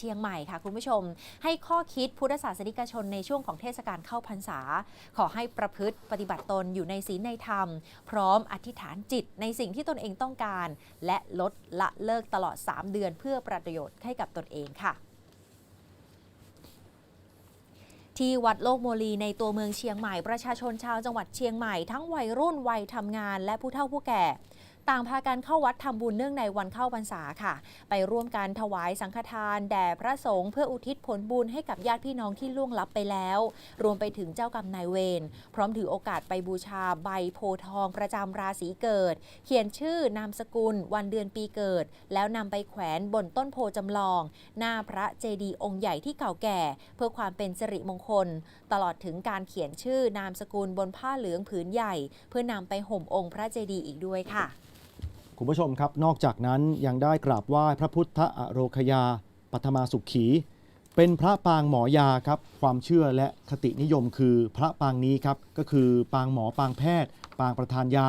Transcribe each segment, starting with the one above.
เชียงใหม่ค่ะคุณผู้ชม ให้ข้อคิดพุทธศาสนิกชนในช่วงของเทศกาลเข้าพรรษา ขอให้ประพฤติปฏิบัติตนอยู่ในศีลในธรรม พร้อมอธิษฐานจิตในสิ่งที่ตนเองต้องการ และลดละเลิกตลอด 3 เดือนเพื่อประโยชน์ให้กับตนเองค่ะที่วัดโลกโมลีในตัวเมืองเชียงใหม่ประชาชนชาวจังหวัดเชียงใหม่ทั้งวัยรุ่นวัยทำงานและผู้เฒ่าผู้แก่ ต่างพากันเข้าวัดทำบุญเนื่องในวันเข้าพรรษาค่ะ ไปร่วมกันถวายสังฆทาน แด่พระสงฆ์เพื่ออุทิศผลบุญให้กับญาติพี่น้องที่ล่วงลับไปแล้ว รวมไปถึงเจ้ากรรมนายเวรพร้อมถือโอกาสไปบูชาใบโพธิ์ทองประจำราศีเกิด เขียนชื่อนามสกุล วันเดือนปีเกิด แล้วนำไปแขวนบนต้นโพจำลอง หน้าพระเจดีย์องค์ใหญ่ที่เก่าแก่ เพื่อความเป็นสิริมงคล ตลอดถึงการเขียนชื่อนามสกุลบนผ้าเหลืองผืนใหญ่ เพื่อนำไปห่มองค์พระเจดีย์อีกด้วยค่ะ คุณผู้ชมครับ นอกจากนั้นยังได้กราบไหว้พระพุทธอโรคยาปัทมาสุขี เป็นพระปางหมอยาครับ ความเชื่อและคตินิยมคือพระปางนี้ครับ ก็คือปางหมอปางแพทย์ ปางประทานยา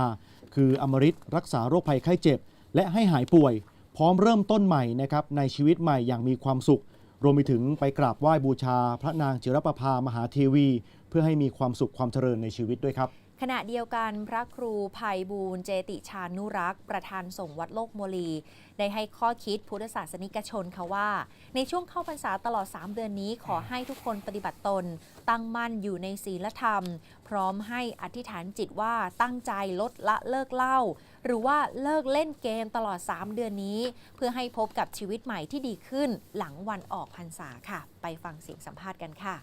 คืออมฤตรักษาโรคภัยไข้เจ็บ และให้หายป่วย พร้อมเริ่มต้นใหม่นะครับในชีวิตใหม่อย่างมีความสุข รวมไปถึงไปกราบไหว้บูชา พระนางจิรประภามหาเทวี เพื่อให้มีความสุขความเจริญในชีวิตด้วยครับ ขณะเดียวกันพระครูภัยบูรเจติชานุรักษ์ ประธานส่งฆ์วัดโลกโมลี ได้ให้ข้อคิดพุทธศาสนิกชนค่ะว่า ในช่วงเข้าพรรษาตลอด 3 เดือนนี้ขอให้ทุกคนปฏิบัติตน ตั้งมั่นอยู่ในศีลธรรม พร้อมให้อธิษฐานจิตว่าตั้งใจลดละเลิกเหล้าหรือว่าเลิกเล่นเกมตลอด 3 เดือนนี้ เพื่อให้พบกับชีวิตใหม่ที่ดีขึ้นหลังวันออกพรรษาค่ะ ไปฟังเสียงสัมภาษณ์กันค่ะ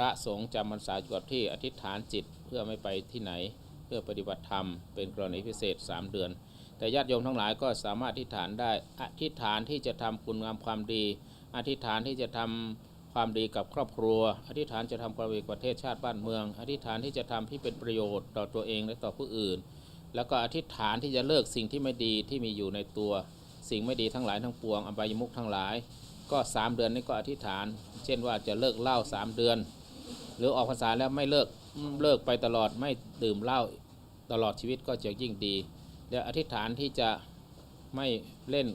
ระสงฆ์จำพรรษาอยู่กับที่อธิษฐานจิตเพื่อไม่ไปที่ไหน เพื่อปฏิบัติธรรมเป็นกรณีพิเศษ 3 เดือน แต่ญาติโยมทั้งหลายก็สามารถอธิษฐานได้อธิษฐานที่จะทำคุณงามความดี อธิษฐานที่จะทำความดีกับครอบครัว อธิษฐานจะทำความดีกับประเทศชาติบ้านเมือง อธิษฐานที่จะทำที่เป็นประโยชน์ต่อตัวเองและต่อผู้อื่น แล้วก็อธิษฐานที่จะเลิกสิ่งที่ไม่ดีที่มีอยู่ในตัว สิ่งไม่ดีทั้งหลายทั้งปวงอบายมุขทั้งหลาย ก็ 3 เดือนนี้ก็อธิษฐาน เช่นว่าจะเลิกเหล้า3 เดือน หรือออกพรรษาแล้วไม่เลิกเลิกไปตลอดไม่ดื่มเหล้าตลอดชีวิตก็จะยิ่งดีเดี๋ยวอธิษฐานที่จะไม่เล่น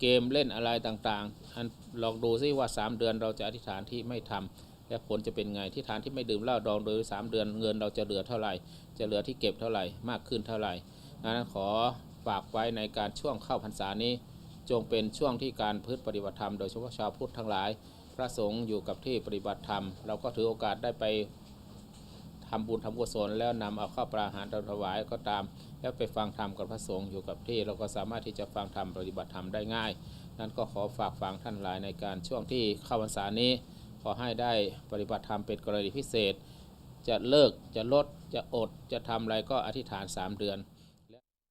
เกมเล่นอะไรต่างๆอันลองดูซิว่า 3 เดือนเราจะอธิษฐานที่ไม่ทำและผลจะเป็นไงที่ฐานที่ไม่ดื่มเหล้าดองโดย 3 เดือนเงินเราจะเหลือเท่าไหร่ จะเหลือที่เก็บเท่าไหร่มากขึ้นเท่าไหร่นั้นขอฝากไว้ในการช่วงเข้าพรรษานี้ จงเป็นช่วงที่การพืชปฏิบัติธรรมโดยเฉพาะชาวพุทธทั้งหลาย พระสงฆ์อยู่กับที่ปฏิบัติธรรม เราก็ถือโอกาสได้ไปทำบุญทำกุศลแล้วนำเอาข้าวปลาอาหารถวายก็ตาม แล้วไปฟังธรรมกับพระสงฆ์อยู่กับที่ เราก็สามารถที่จะฟังธรรมปฏิบัติธรรมได้ง่าย นั้นก็ขอฝากฟังท่านหลายในการช่วงที่เข้าพรรษานี้ ขอให้ได้ปฏิบัติธรรมเป็นกรณีพิเศษ จะเลิกจะลดจะอดจะทำอะไรก็อธิษฐาน 3 เดือน